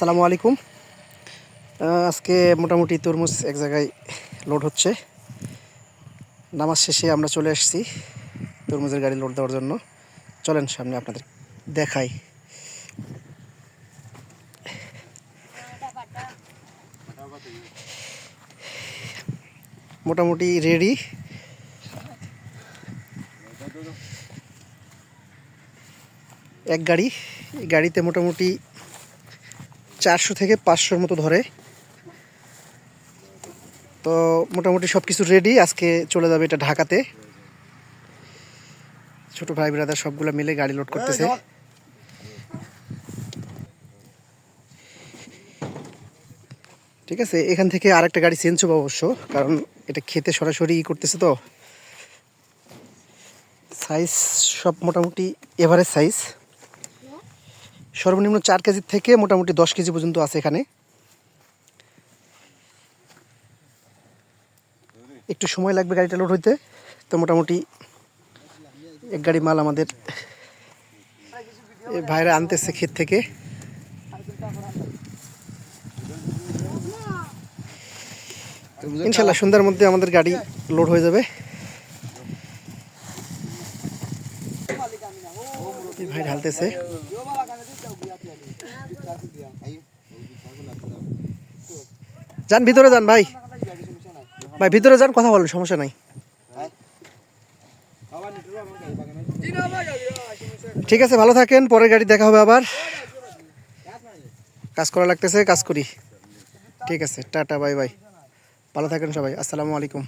আসসালামু আলাইকুম। আজকে মোটামুটি তরমুজ এক জায়গায় লোড হচ্ছে। নামাজ শেষে আমরা চলে এসেছি তরমুজের গাড়ি লোড দেওয়ার জন্য। চলেন সামনে আপনাদের দেখাই। মোটামুটি রেডি এক গাড়ি গাড়িতে মোটামুটি চারশো থেকে পাঁচশোর মতো ধরে। তো মোটামুটি সব কিছু রেডি আজকে চলে যাবে এটা ঢাকাতে। ছোট ভাই ব্রাদার সবগুলো মিলে গাড়ি লোড করতেছে। ঠিক আছে এখান থেকে আরেকটা গাড়ি চেঞ্জ হব অবশ্য কারণ এটা খেতে সরাসরি ই করতেছে তো। সাইজ সব মোটামুটি এভারেজ সাইজ সর্বনিম্ন চার কেজির থেকে মোটামুটি দশ কেজি পর্যন্ত আছে এখানে। একটু সময় লাগবে গাড়িটা লোড হইতে, তো মোটামুটি এক গাড়ি মাল আমাদের ভাইরা আনতেছে ক্ষেত থেকে। ইনশাল্লাহ সন্ধ্যার মধ্যে আমাদের গাড়ি লোড হয়ে যাবে। ভাই ঢালতেছে। যান, ভিতরে যান ভাই। ভাই, ভিতরে যান, কথা বলেন, সমস্যা নাই। ঠিক আছে, ভালো থাকেন, পরের গাড়ি দেখা হবে আবার। কাজ করা লাগতেছে, কাজ করি। ঠিক আছে, টাটা, বাই বাই। ভালো থাকেন সবাই, আসসালামু আলাইকুম।